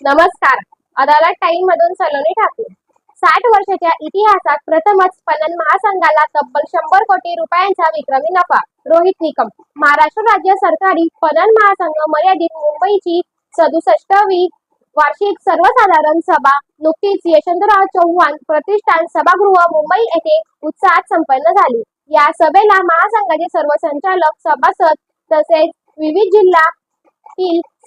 नमस्कार. अदालत टाइम मधून सलोनी ठाकूर. साठ वर्षाच्या इतिहासात प्रथमच पणन महासंघाला तब्बल शंभर कोटी रुपयांचा विक्रमी नफा. रोहित निकम. महाराष्ट्र राज्य सरकारी पणन महासंघ मर्यादित मुंबईची सदुसष्टवी वार्षिक सर्वसाधारण सभा नुकतीच यशवंतराव चव्हाण प्रतिष्ठान सभागृह मुंबई येथे उत्साहात संपन्न झाली. या सभेला महासंघाचे सर्व संचालक सभासद तसेच विविध जिल्हा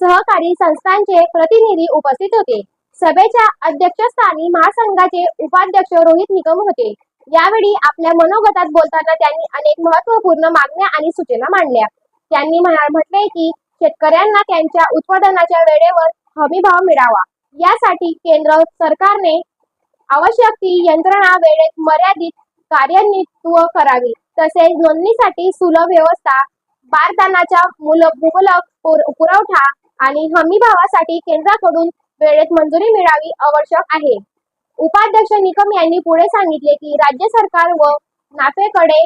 सहकारी संस्थांचे प्रतिनिधी उपस्थित होते. सभेच्या अध्यक्षस्थानी महासंघाचे उपाध्यक्ष रोहित निगम होते. यावेळी आपल्या मनोगतात बोलताना त्यांनी अनेक महत्त्वपूर्ण मागण्या आणि सूचना मांडल्या. त्यांनी म्हणा- म्हटले की शेतकऱ्यांना त्यांच्या उत्पादनाच्या वेळेवर हमी भाव मिळावा. यासाठी केंद्र सरकारने आवश्यक ती यंत्रणा वेळेत मर्यादित कार्यान्वित्व करावी. तसेच नोंदणीसाठी सुलभ व्यवस्था बारदानाच्या मुल- मुबलक पुरवठा आणि हमी भावासाठी केंद्राकडून वेळेत मंजुरी मिळावी आवश्यक आहे. उपाध्यक्ष निकम यांनी पुढे सांगितले की राज्य सरकार व नाफेकडे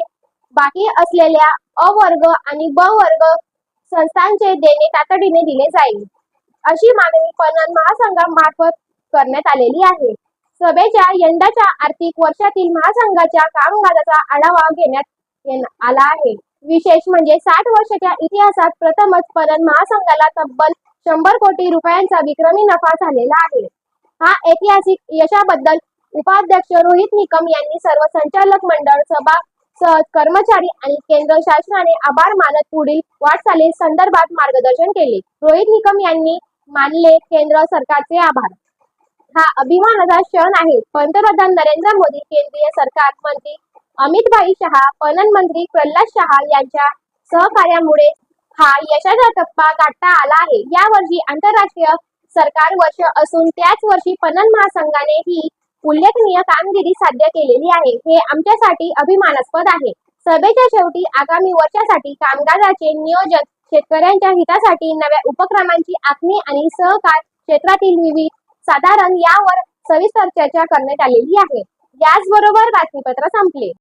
बाकी असलेल्या अ वर्ग आणि ब वर्ग संस्थांचे देणे तातडीने दिले जाईल. अशी मागणी पणन महासंघामार्फत करण्यात आलेली आहे. सभेच्या यंदाच्या आर्थिक वर्षातील महासंघाच्या कामकाजाचा आढावा घेण्यात आला आहे. विशेष म्हणजे साठ वर्षाच्या इतिहासात प्रथमच पणन महासंघाला तब्बल शंभर कोटी रुपयांचा विक्रमी नफा झालेला आहे. हा ऐतिहासिक यशाबद्दल उपाध्यक्ष रोहित निकम यांनी सर्व संचालक मंडळ सभा सहज कर्मचारी आणि केंद्र शासनाने आभार मानत पुढील वाटचाली संदर्भात मार्गदर्शन केले. रोहित निकम यांनी मानले केंद्र सरकारचे आभार. हा अभिमानाचा क्षण आहे. पंतप्रधान नरेंद्र मोदी केंद्रीय सरकार मंत्री अमितभाई शहा पणन मंत्री प्रल्हाद शहा यांच्या सहकार्यामुळे हा यशाचा टप्पा गाठता आला आहे. या वर्षी आंतरराष्ट्रीय सरकार वर्ष असून त्याच वर्षी पणन महासंघाने ही उल्लेखनीय कामगिरी साध्य केलेली आहे. हे आमच्यासाठी अभिमानास्पद आहे. सभेच्या शेवटी आगामी वर्षासाठी कामगाराचे नियोजन शेतकऱ्यांच्या हितासाठी नव्या उपक्रमांची आखणी आणि सहकार क्षेत्रातील विविध साधारण यावर सविस्तर चर्चा करण्यात आलेली आहे. याचबरोबर बातमीपत्र संपले.